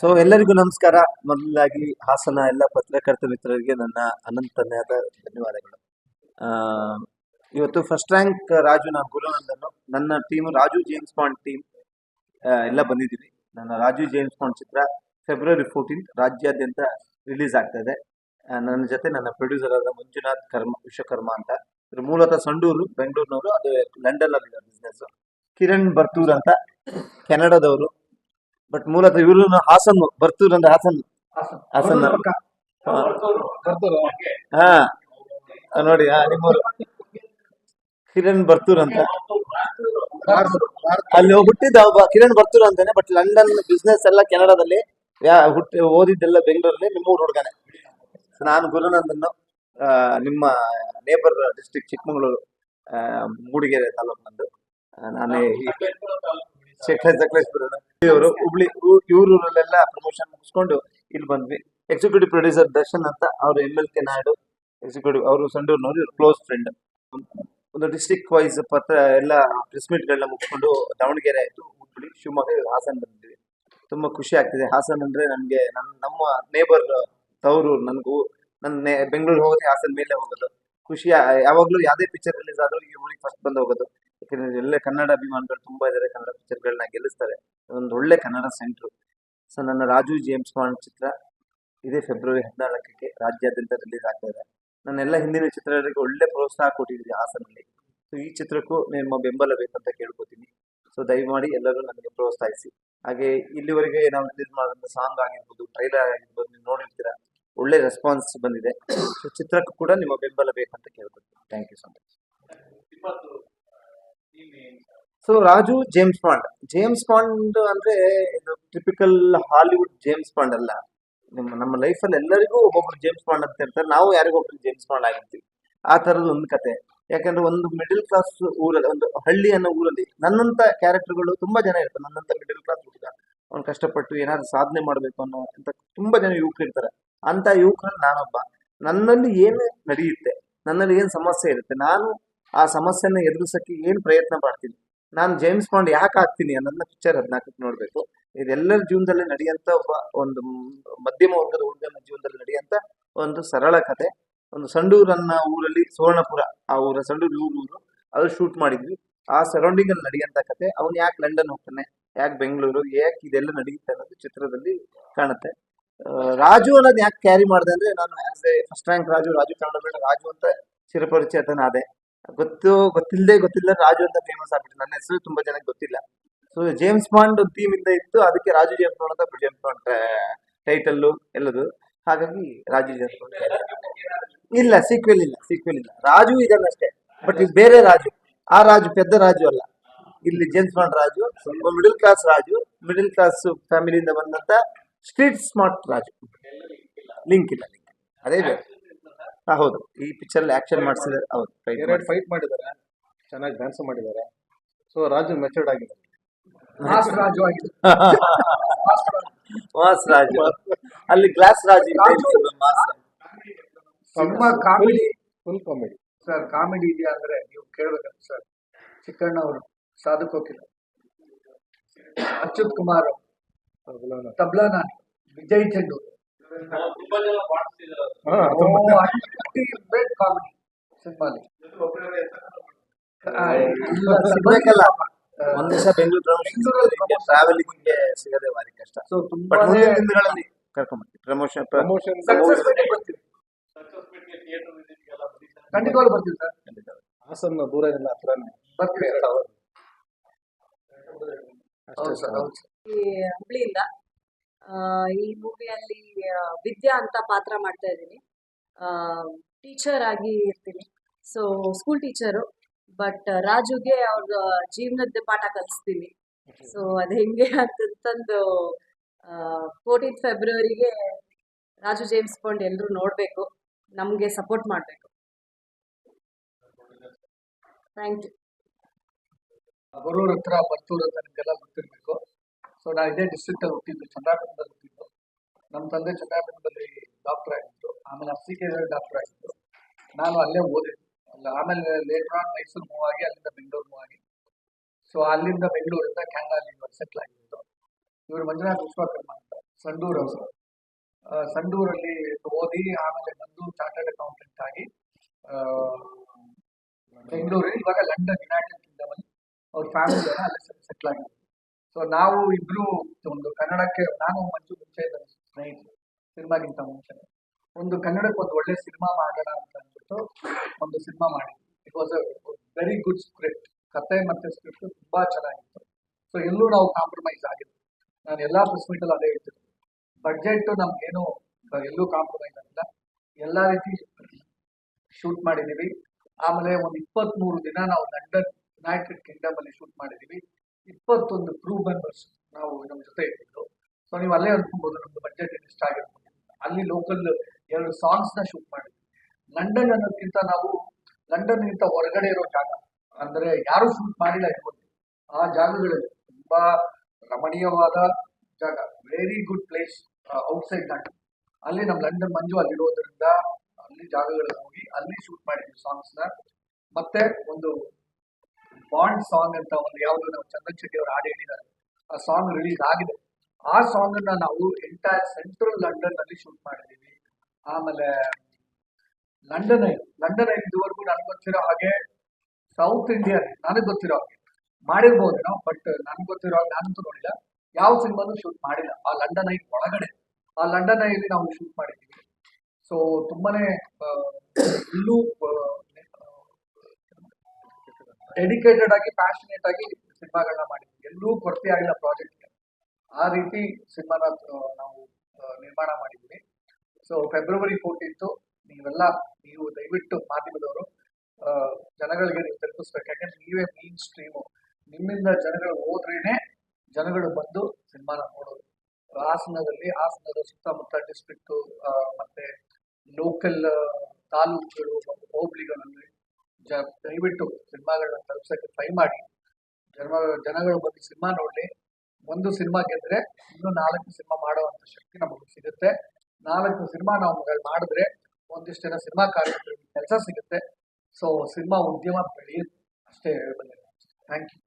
So ಎಲ್ಲರಿಗೂ ನಮಸ್ಕಾರ. ಮೊದಲಾಗಿ ಹಾಸನ ಎಲ್ಲ ಪತ್ರಕರ್ತ ಮಿತ್ರರಿಗೆ ನನ್ನ ಅನಂತನ್ಯಾದ ಧನ್ಯವಾದಗಳು. ಇವತ್ತು ಫಸ್ಟ್ ರ್ಯಾಂಕ್ ರಾಜು, ನಾನು ಗುರುನಂದನ್ನು ನನ್ನ team Raju James Bond team ಎಲ್ಲ ಬಂದಿದ್ದೀವಿ. ನನ್ನ ರಾಜು ಜೇಮ್ಸ್ ಬಾಂಡ್ ಚಿತ್ರ ಫೆಬ್ರವರಿ ಫೋರ್ಟೀನ್ತ್ ರಾಜ್ಯಾದ್ಯಂತ ರಿಲೀಸ್ ಆಗ್ತಾ ಇದೆ. ನನ್ನ ಜೊತೆ ನನ್ನ ಪ್ರೊಡ್ಯೂಸರ್ ಆದ ಮಂಜುನಾಥ್ ಕರ್ಮ, ವಿಶ್ವಕರ್ಮ ಅಂತ. ಇದ್ರ ಮೂಲತಃ ಸಂಡೂರು ಬೆಂಗಳೂರಿನವರು ಅದು ಲಂಡನ್ ಅಲ್ಲಿ ಬಿಸ್ನೆಸ್ ಕಿರಣ್ ಬರ್ತೂರ್ ಅಂತ ಕೆನಡಾದವರು ಬಟ್ ಮೂಲತಃ ಇವರು ಹಾಸನ್ ಬರ್ತೂರ್ ಅಂದ್ರೆ ಹಾಸನ್. ಹಾಸನ್. ಹಾ. ನೋಡಿ ಹಾ ನಿಮ್ಮೂರು ಕಿರಣ್ ಬರ್ತೂರ್ ಅಂತ. ಅಲ್ಲಿ ಹುಟ್ಟಿದ್ದ ಒಬ್ಬ ಕಿರಣ್ ಬರ್ತೂರ್ ಅಂತಾನೆ ಬಟ್ ಲಂಡನ್ ಬಿಸ್ನೆಸ್ ಎಲ್ಲ ಕೆನಡಾದಲ್ಲಿ ಯಾ- ಹುಟ್ಟಿ ಓದಿದ್ದೆಲ್ಲ ಬೆಂಗಳೂರಲ್ಲಿ ನಿಮ್ಮೂರು ಹುಡುಗನೆ ನಾನು ಗುರುನಂದನ್ನು ನಿಮ್ಮ ನೇಬರ್ ಡಿಸ್ಟ್ರಿಕ್ಟ್ ಚಿಕ್ಕಮಗಳೂರು ಮೂಡಿಗೆರೆ ತಾಲೂಕು ನಂದು ನಾನೇ ಶೇಖರ್ ಸಕಲೇಶ್ಪುರ ಇವರು ಹುಬ್ಳಿ ಇವರೂರಲ್ಲೆಲ್ಲ ಪ್ರಮೋಷನ್ ಮುಗಿಸ್ಕೊಂಡು ಇಲ್ಲಿ ಬಂದ್ವಿ. ಎಕ್ಸಿಕ್ಯೂಟಿವ್ ಪ್ರೊಡ್ಯೂಸರ್ ದರ್ಶನ್ ಅಂತ ಅವರು M L K Naidu executive ಅವರು ಸಂಡೂರ್ನವ್ರು ಕ್ಲೋಸ್ ಫ್ರೆಂಡ್ ಒಂದು ಡಿಸ್ಟ್ರಿಕ್ಟ್ ವೈಸ್ ಪತ್ರ ಎಲ್ಲ ಪ್ರೆಸ್ ಮೀಟ್ಗಳನ್ನ ಮುಗಿಸ್ಕೊಂಡು ದಾವಣಗೆರೆ ಆಯ್ತು, ಹುಬ್ಳಿ, ಶಿವಮೊಗ್ಗ ಹಾಸನ ಬಂದಿದ್ವಿ ತುಂಬಾ ಖುಷಿ ಆಗ್ತಿದೆ. ಹಾಸನ್ ಅಂದ್ರೆ ನನ್ಗೆ ನನ್ನ ನಮ್ಮ ನೇಬರ್ ತವರು ನನಗೂ ನನ್ನ ಬೆಂಗಳೂರು ಹೋಗೋದೇ ಹಾಸನ್ ಮೇಲೆ ಹೋಗೋದು. ಖುಷಿ ಯಾವಾಗ್ಲೂ ಯಾವ್ದೇ ಪಿಕ್ಚರ್ ರಿಲೀಸ್ ಆದ್ರೂ ಈ ಊರಿಗೆ ಫಸ್ಟ್ ಬಂದು ಹೋಗೋದು. ಯಾಕಂದ್ರೆ ಎಲ್ಲೇ ಕನ್ನಡ ಅಭಿಮಾನಿಗಳು ತುಂಬಾ ಇದಾರೆ, ಕನ್ನಡ ಪಿಕ್ಚರ್ಗಳನ್ನ ಗೆಲ್ಲಿಸ್ತಾರೆ. ಒಂದು ಒಳ್ಳೆ ಕನ್ನಡ ಸೆಂಟ್ರು ಸೊ ನನ್ನ ರಾಜು ಜೇಮ್ಸ್ ಬಾಂಡ್ ಚಿತ್ರ ಇದೇ ಫೆಬ್ರವರಿ ಹದಿನಾಲ್ಕಕ್ಕೆ ರಾಜ್ಯಾದ್ಯಂತ ರಿಲೀಸ್ ಆಗ್ತಾ ಇದೆ. ನನ್ನೆಲ್ಲ ಹಿಂದಿನ ಚಿತ್ರಗಳಿಗೆ ಒಳ್ಳೆ ಪ್ರೋತ್ಸಾಹ ಕೊಟ್ಟಿದ್ದೀನಿ ಹಾಸನಲ್ಲಿ. ಸೊ ಈ ಚಿತ್ರಕ್ಕೂ ನಿಮ್ಮ ಬೆಂಬಲ ಬೇಕಂತ ಕೇಳ್ಕೊತೀನಿ. ಸೊ ದಯಮಾಡಿ ಎಲ್ಲರೂ ನನಗೆ ಪ್ರೋತ್ಸಾಹಿಸಿ. ಹಾಗೆ ಇಲ್ಲಿವರೆಗೆ ನಾವು ರಿಲೀಸ್ ಮಾಡಿದಂಥ ಸಾಂಗ್ ಆಗಿರ್ಬೋದು ಟ್ರೈಲರ್ ಆಗಿರ್ಬೋದು, ನೀವು ನೋಡಿರ್ತೀರಾ, ಒಳ್ಳೆ ರೆಸ್ಪಾನ್ಸ್ ಬಂದಿದೆ. ಸೊ ಚಿತ್ರಕ್ಕೂ ಕೂಡ ನಿಮ್ಮ ಬೆಂಬಲ ಬೇಕಂತ ಕೇಳ್ಕೊತೀನಿ. Thank you so much so Raju James Bond James Bond ಅಂದ್ರೆ ಟಿಪಿಕಲ್ ಹಾಲಿವುಡ್ ಜೇಮ್ಸ್ ಬಾಂಡ್ ಅಲ್ಲ. ನಮ್ಮ ಲೈಫ್ ಲೈಫಲ್ಲಿ ಎಲ್ಲರಿಗೂ ಒಬ್ಬೊಬ್ರು ಜೇಮ್ಸ್ ಬಾಂಡ್ ಅಂತ ಇರ್ತಾರೆ. ನಾವು ಯಾರಿಗೊಬ್ರು ಜೇಮ್ಸ್ ಬಾಂಡ್ ಆಗಿರ್ತೀವಿ. ಆ ತರದ ಒಂದು ಕತೆ. ಯಾಕಂದ್ರೆ ಒಂದು ಮಿಡಿಲ್ ಕ್ಲಾಸ್ ಊರಲ್ಲಿ, ಒಂದು ಹಳ್ಳಿ ಅನ್ನೋ ಊರಲ್ಲಿ ನನ್ನಂತ ಕ್ಯಾರೆಕ್ಟರ್ಗಳು ತುಂಬಾ ಜನ ಇರ್ತಾರೆ. ನನ್ನಂತ ಮಿಡಿಲ್ ಕ್ಲಾಸ್ ಹುಡುಗ, ಅವ್ನು ಕಷ್ಟಪಟ್ಟು ಏನಾದ್ರು ಸಾಧನೆ ಮಾಡ್ಬೇಕು ಅನ್ನೋ ಅಂತ ತುಂಬಾ ಜನ ಯುವಕರು ಇರ್ತಾರೆ. ಅಂತ ಯುವಕರಲ್ಲಿ ನಾನೊಬ್ಬ. ನನ್ನಲ್ಲಿ ಏನು ನಡೆಯುತ್ತೆ? ನನ್ನಲ್ಲಿ ಏನು ಸಮಸ್ಯೆ ಇರುತ್ತೆ? ನಾನು ಆ ಸಮಸ್ಯೆನ ಎದುರಿಸಕ್ಕೆ ಏನು ಪ್ರಯತ್ನ ಮಾಡ್ತೀನಿ? ನಾನು ಜೇಮ್ಸ್ ಬಾಂಡ್ ಯಾಕೆ ಆಗ್ತೀನಿ ಅನ್ನೋದನ್ನ ಪಿಕ್ಚರ್ ಹದಿನಾಲ್ಕಕ್ಕೆ ನೋಡಬೇಕು. ಇದೆಲ್ಲರ ಜೀವನದಲ್ಲಿ ನಡೆಯಂತ ಒಬ್ಬ, ಒಂದು ಮಧ್ಯಮ ವರ್ಗದ ಹುಡುಗನ ಜೀವನದಲ್ಲಿ ನಡೆಯಂತ ಒಂದು ಸರಳ ಕತೆ. ಒಂದು ಸಂಡೂರು ಊರಲ್ಲಿ ಸುವರ್ಣಪುರ, ಆ ಊರ ಸಂಡೂರು ಊರು ಅದು ಶೂಟ್ ಮಾಡಿದ್ವಿ. ಆ ಸರೌಂಡಿಂಗ್ ಅಲ್ಲಿ ನಡೆಯಂತ ಕತೆ. ಅವ್ನು ಯಾಕೆ ಲಂಡನ್ ಹೋಗ್ತಾನೆ? ಯಾಕೆ ಬೆಂಗಳೂರು? ಯಾಕೆ ಇದೆಲ್ಲ ನಡೆಯುತ್ತೆ ಅನ್ನೋದು ಚಿತ್ರದಲ್ಲಿ ಕಾಣುತ್ತೆ. ರಾಜು ಅನ್ನೋದು ಯಾಕೆ ಕ್ಯಾರಿ ಮಾಡಿದೆ ಅಂದ್ರೆ ನಾನು as a first rank Raju Raju Kannada ಬೇಡ ರಾಜು ಅಂತ ಚಿರಪರಿಚಿತನಾದೆ. ಗೊತ್ತು ಗೊತ್ತಿಲ್ಲದೆ ಗೊತ್ತಿಲ್ಲ ರಾಜು ಅಂತ ಫೇಮಸ್ ಆಗ್ಬಿಟ್ಟು ನನ್ನ ಹೆಸರು ತುಂಬಾ ಜನಕ್ಕೆ ಗೊತ್ತಿಲ್ಲ. ಸೊ ಜೇಮ್ಸ್ ಬಾಂಡ್ ಥೀಮ್ ಇಂದ ಇತ್ತು. ಅದಕ್ಕೆ ರಾಜು ಜೇಮ್ಸ್ ಬಾಂಡ್ ಅಂತ ಜೇಮ್ಸ್ ಬಾಂಡ್ ಟೈಟಲ್ಲು ಎಲ್ಲದು. ಹಾಗಾಗಿ ರಾಜು ಜೇಮ್ಸ್ ಬಾಂಡ್ ಇಲ್ಲ ಸೀಕ್ವೆಲ್ ಇಲ್ಲ ಸೀಕ್ವೆಲ್ ಇಲ್ಲ. ರಾಜು ಇದನ್ನಷ್ಟೇ ಬಟ್ ಇದು ಬೇರೆ ರಾಜು. ಆ ರಾಜು ಪೆದ್ದ ರಾಜು ಅಲ್ಲ. ಇಲ್ಲಿ ಜೇಮ್ಸ್ ಬಾಂಡ್ ರಾಜು ಸ್ವಲ್ಪ middle class Raju. Middle class ಫ್ಯಾಮಿಲಿಯಿಂದ ಬಂದಂತ ಸ್ಟ್ರೀಟ್ ಸ್ಮಾರ್ಟ್ ರಾಜು. ಲಿಂಕ್ ಇಲ್ಲ ಲಿಂಕ್ ಅದೇ ಬೇರೆ. ಹಾ, ಹೌದು. ಈ ಪಿಕ್ಚರ್ ಆಕ್ಷನ್ ಮಾಡಿಸಿದ್ರೆ ಹೌದು fight ಎರಡು. ಫೈಟ್ ಮಾಡಿದ್ದಾರೆ. ಚೆನ್ನಾಗಿ ಡ್ಯಾನ್ಸ್ ಮಾಡಿದ್ದಾರೆ. ಸೊ ರಾಜು ಮೆಚೂರ್ಡ್ ಆಗಿದ್ದಾರೆ ರಾಜು ಆಗಿದೆ. ಮಾಸ್ ರಾಜು. ಅಲ್ಲಿ ಗ್ಲಾಸ್ ರಾಜು ಇದೆ, ಇಲ್ಲಿ ಸ್ವಲ್ಪ mass cinema comedy full comedy sir comedy ಇದೆಯಾ ಅಂದ್ರೆ ನೀವು ಕೇಳ್ಬೇಕಂತ ಸರ್ ಚಿಕ್ಕಣ್ಣ ಅವರು ಸಾಧು ಹೋಗಿಲ್ಲ ಅಚ್ಯುತ್ ಕುಮಾರ್ ತಬ್ಲಾ ನಾನ್ ವಿಜಯ್ ಚಂದು ಗ್ರೇಟ್ ಕಾಮಿಡಿ ಸಿನಿಮಾಲಿ. ಸಿಗ್ಬೇಕಲ್ಲ. ಒಂದ್ ದಿವಸ ಬೆಂಗಳೂರು ಟ್ರಾವೆಲಿಂಗ್ ಸಿಗದೆ ಭಾರಿ ಕಷ್ಟ ಸೊ ದಿನಗಳಲ್ಲಿ ಕರ್ಕೊಂಡ್ಬರ್ತೀವಿ ಪ್ರಮೋಷನ್ ಪ್ರಮೋಷನ್ ಬರ್ತೀವಿ. ಖಂಡಿತವಾಗ್ಲೂ ಬರ್ತೀವಿ ಸರ್. ಹಾಸನ ದೂರ ಇಲ್ಲ ಹತ್ರನೇ. ಬರ್ತೀವಿ. ಹೌದು ಸರ್ ಹೌದು ಹುಬ್ಳಿಯಿಂದ ಈ ಮೂವಿಯಲ್ಲಿ ವಿದ್ಯಾ ಅಂತ ಪಾತ್ರ ಮಾಡ್ತಾ ಇದ್ದೀನಿ. ಟೀಚರ್ ಆಗಿ ಇರ್ತೀನಿ. ಸೊ ಸ್ಕೂಲ್ ಟೀಚರು ಬಟ್ ರಾಜುಗೆ ಅವ್ರ ಜೀವನದ ಪಾಠ ಕಲಿಸ್ತೀನಿ. ಸೊ ಅದು ಹೆಂಗೆ ಅಂತಂದು ಫೋರ್ಟೀನ್ ಫೆಬ್ರವರಿಗೆ ರಾಜು ಜೇಮ್ಸ್ ಬಾಂಡ್ ಎಲ್ಲರೂ ನೋಡಬೇಕು. ನಮಗೆ ಸಪೋರ್ಟ್ ಮಾಡಬೇಕು. ಥ್ಯಾಂಕ್ ಯು ಬರೋರ ಹತ್ರ ಬರ್ತೂರ ಅಂತ ನಿಮಗೆಲ್ಲ ಗೊತ್ತಿರ್ಬೇಕು. ಸೊ ನಾ ಇದೇ ಡಿಸ್ಟ್ರಿಕ್ಟ್ ಅಲ್ಲಿ ಹುಟ್ಟಿದ್ದು ಚಂದ್ರಾಪುರದಲ್ಲಿ ಹುಟ್ಟಿದ್ದು. ನಮ್ಮ ತಂದೆ ಚಂದ್ರಾಪುರದಲ್ಲಿ ಡಾಕ್ಟರ್ ಆಗಿತ್ತು ಆಮೇಲೆ ಅರ್ಸಿಕೆ ಡಾಕ್ಟರ್ ಆಗಿತ್ತು ನಾನು ಅಲ್ಲೇ ಓದಿದ್ದು ಆಮೇಲೆ ಲೇಟರ್ ಆನ್ ಮೈಸೂರು ಮೂವ್ ಆಗಿ, ಅಲ್ಲಿಂದ ಬೆಂಗಳೂರು ಮೂವ್ ಆಗಿ. ಸೊ ಅಲ್ಲಿಂದ ಬೆಂಗಳೂರಿಂದ ಕ್ಯಾನಡಾ ಅಲ್ಲಿ ಸೆಟ್ಲ್ ಆಗಿದ್ದು. ಇವರು ಮಂಜುನಾಥ್ ವಿಶ್ವಕರ್ಮ ಅಂತ, ಸಂಡೂರು ಅವರು. ಸಂಡೂರಲ್ಲಿ ಓದಿ, ಆಮೇಲೆ ಬಂದು ಚಾರ್ಟರ್ಡ್ ಅಕೌಂಟೆಂಟ್ ಆಗಿ ಬೆಂಗಳೂರು ಇವಾಗ ಲಂಡನ್ ಯುನೈಟೆಡ್ ಕಿಂಗ್ಡಮ್ ಅಲ್ಲಿ ಅವ್ರ ಫ್ಯಾಮಿಲಿ ಅಲ್ಲೇ ಸೆಟ್ಲ್ ಆಗಿದ್ರು ಸೊ ನಾವು ಇಬ್ರು ಒಂದು ಕನ್ನಡಕ್ಕೆ, ನಾನು ಮಂಜು ಮುಂಚೆ ಸ್ನೇಹಿತರು, ಸಿನಿಮಾಗಿಂತ ಮುಂಚೆ. ಒಂದು ಕನ್ನಡಕ್ಕೆ ಒಂದು ಒಳ್ಳೆ ಸಿನಿಮಾ ಮಾಡೋಣ ಅಂತ ಅಂದ್ಬಿಟ್ಟು ಒಂದು ಸಿನಿಮಾ ಮಾಡಿದ್ವಿ. It was a very good script ಕತೆ ಮತ್ತೆ ಸ್ಕ್ರಿಪ್ಟ್ ತುಂಬಾ ಚೆನ್ನಾಗಿತ್ತು. ಸೊ ಎಲ್ಲೂ ನಾವು ಕಾಂಪ್ರಮೈಸ್ ಆಗಿಲ್ಲ. ನಾನು ಎಲ್ಲಾ ಪ್ರೆಸ್ ಮೀಟಲ್ಲಿ ಅದೇ ಹೇಳ್ತಿದ್ದೆ ಬಡ್ಜೆಟ್ ನಮ್ಗೇನು ಎಲ್ಲೂ ಕಾಂಪ್ರಮೈಸ್ ಆಗಿಲ್ಲ. ಎಲ್ಲಾ ರೀತಿ ಶೂಟ್ ಮಾಡಿದೀವಿ. ಆಮೇಲೆ ಒಂದು ಇಪ್ಪತ್ಮೂರು ದಿನ ನಾವು ಲಂಡನ್ ಯುನೈಟೆಡ್ ಕಿಂಗ್ಡಮ್ ಅಲ್ಲಿ ಶೂಟ್ ಮಾಡಿದೀವಿ. ಇಪ್ಪತ್ತೊಂದು ಕ್ರೂ ಮೆಂಬರ್ಸ್ ನಾವು ನಮ್ಮ ಜೊತೆ ಇದ್ದಿದ್ದು. ಸೊ ನೀವು ಅಲ್ಲೇ ಅನ್ಕೊಬಹುದು ನಮ್ದು ಬಜೆಟ್ ಎಷ್ಟು ಆಗಿರ್ಬೋದು. ಅಲ್ಲಿ ಲೋಕಲ್ ಎರಡು ಸಾಂಗ್ಸ್ನ ಶೂಟ್ ಮಾಡಿದ್ವಿ. ಲಂಡನ್ ಅನ್ನೋದಕ್ಕಿಂತ ನಾವು ಲಂಡನ್ ಗಿಂತ ಹೊರಗಡೆ ಇರೋ ಜಾಗ. ಅಂದ್ರೆ ಯಾರು ಶೂಟ್ ಮಾಡಿಲ್ಲ ಇರ್ಬೋದು ಆ ಜಾಗಗಳಲ್ಲಿ ತುಂಬಾ ರಮಣೀಯವಾದ ಜಾಗ. Very good place outside London ಅಲ್ಲಿ ನಮ್ ಲಂಡನ್ ಮಂಜು ಅಲ್ಲಿರೋದ್ರಿಂದ ಅಲ್ಲಿ ಜಾಗಗಳಿಗೆ ಹೋಗಿ ಅಲ್ಲಿ ಶೂಟ್ ಮಾಡಿದ್ವಿ ಸಾಂಗ್ಸ್ನ. ಮತ್ತೆ ಒಂದು ಬಾಂಡ್ ಸಾಂಗ್ ಅಂತ ಒಂದು ಯಾವ್ದು ನಾವು ಚಂದನ್ ಶೆಟ್ಟಿ ಅವರು ಹಾಡು ಹೇಳಿದ್ದಾರೆ. ಆ ಸಾಂಗ್ ರಿಲೀಸ್ ಆಗಿದೆ. ಆ ಸಾಂಗ್ ಅನ್ನ ನಾವು ಎಂಟೈರ್ ಸೆಂಟ್ರಲ್ ಲಂಡನ್ನಲ್ಲಿ ಶೂಟ್ ಮಾಡಿದೀವಿ ಆಮೇಲೆ ಲಂಡನ್ ಲಂಡನ್ ಇದುವರೆಗೂ ನನ್ಗೆ ಗೊತ್ತಿರೋ ಹಾಗೆ ಸೌತ್ ಇಂಡಿಯಾ ನನಗೆ ಗೊತ್ತಿರೋ ಹಾಗೆ. ಮಾಡಿರ್ಬೋದೇನೋ ಬಟ್ ನನ್ಗೆ ಗೊತ್ತಿರೋ ಹಾಗೆ ನಾನಂತೂ ನೋಡಿಲ್ಲ. ಯಾವ ಸಿನಿಮಾನು ಶೂಟ್ ಮಾಡಿಲ್ಲ. ಆ ಲಂಡನ್ ಐ ಒಳಗಡೆ. ಆ ಲಂಡನ್ ಐಲಿ ನಾವು ಶೂಟ್ ಮಾಡಿದ್ದೀವಿ. ಸೊ ತುಂಬಾನೇ ಇಲ್ಲೂ ಡೆಡಿಕೇಟೆಡ್ ಆಗಿ ಪ್ಯಾಷನೇಟ್ ಆಗಿ ಸಿನಿಮಾಗಳನ್ನ ಮಾಡಿದ್ವಿ. ಎಲ್ಲೂ ಕೊರತೆ ಆಗಿಲ್ಲ ಪ್ರಾಜೆಕ್ಟ್ ಆ ರೀತಿ ಸಿನಿಮಾನ ನಾವು ನಿರ್ಮಾಣ ಮಾಡಿದ್ವಿ. ಸೊ ಫೆಬ್ರವರಿ ಫೋರ್ಟೀನ್ತು ನೀವೆಲ್ಲ, ನೀವು ದಯವಿಟ್ಟು ಮಾಧ್ಯಮದವರು ಜನಗಳಿಗೆ ನೀವು ತಲುಪಿಸ್ಬೇಕು. ಯಾಕಂದ್ರೆ ನೀವೇ ಮೇನ್ ಸ್ಟ್ರೀಮು ನಿಮ್ಮಿಂದ ಜನಗಳು ಹೋದ್ರೇನೆ ಜನಗಳು ಬಂದು ಸಿನಿಮಾನ ನೋಡೋದು. ಹಾಸನದಲ್ಲಿ ಹಾಸನದ ಸುತ್ತಮುತ್ತ ಡಿಸ್ಟ್ರಿಕ್ಟು ಮತ್ತೆ ಲೋಕಲ್ ತಾಲೂಕುಗಳು ಹೋಬಳಿಗಳಲ್ಲಿ ಜ, ದಯವಿಟ್ಟು ಸಿನಿಮಾಗಳನ್ನ ತಲುಪಿಸೋಕ್ಕೆ ಟ್ರೈ ಮಾಡಿ. ಜನ ಜನಗಳು ಬಂದು ಸಿನಿಮಾ ನೋಡಲಿ. ಒಂದು ಸಿನಿಮಾ ಗೆದ್ರೆ ಇನ್ನೂ ನಾಲ್ಕು ಸಿನಿಮಾ ಮಾಡುವಂತ ಶಕ್ತಿ ನಮಗೆ ಸಿಗುತ್ತೆ. ನಾಲ್ಕು ಸಿನಿಮಾ ನಾವು ಮಾಡಿದ್ರೆ ಒಂದಿಷ್ಟು ಜನ ಸಿನಿಮಾ ಕಾರ್ಯಕ್ರಮ ಕೆಲಸ ಸಿಗುತ್ತೆ. ಸೊ ಸಿನಿಮಾ ಉದ್ಯಮ ಬೆಳೆಯುತ್ತೆ. ಅಷ್ಟೇ ಹೇಳಬಲ್ಲೆ ಥ್ಯಾಂಕ್ ಯು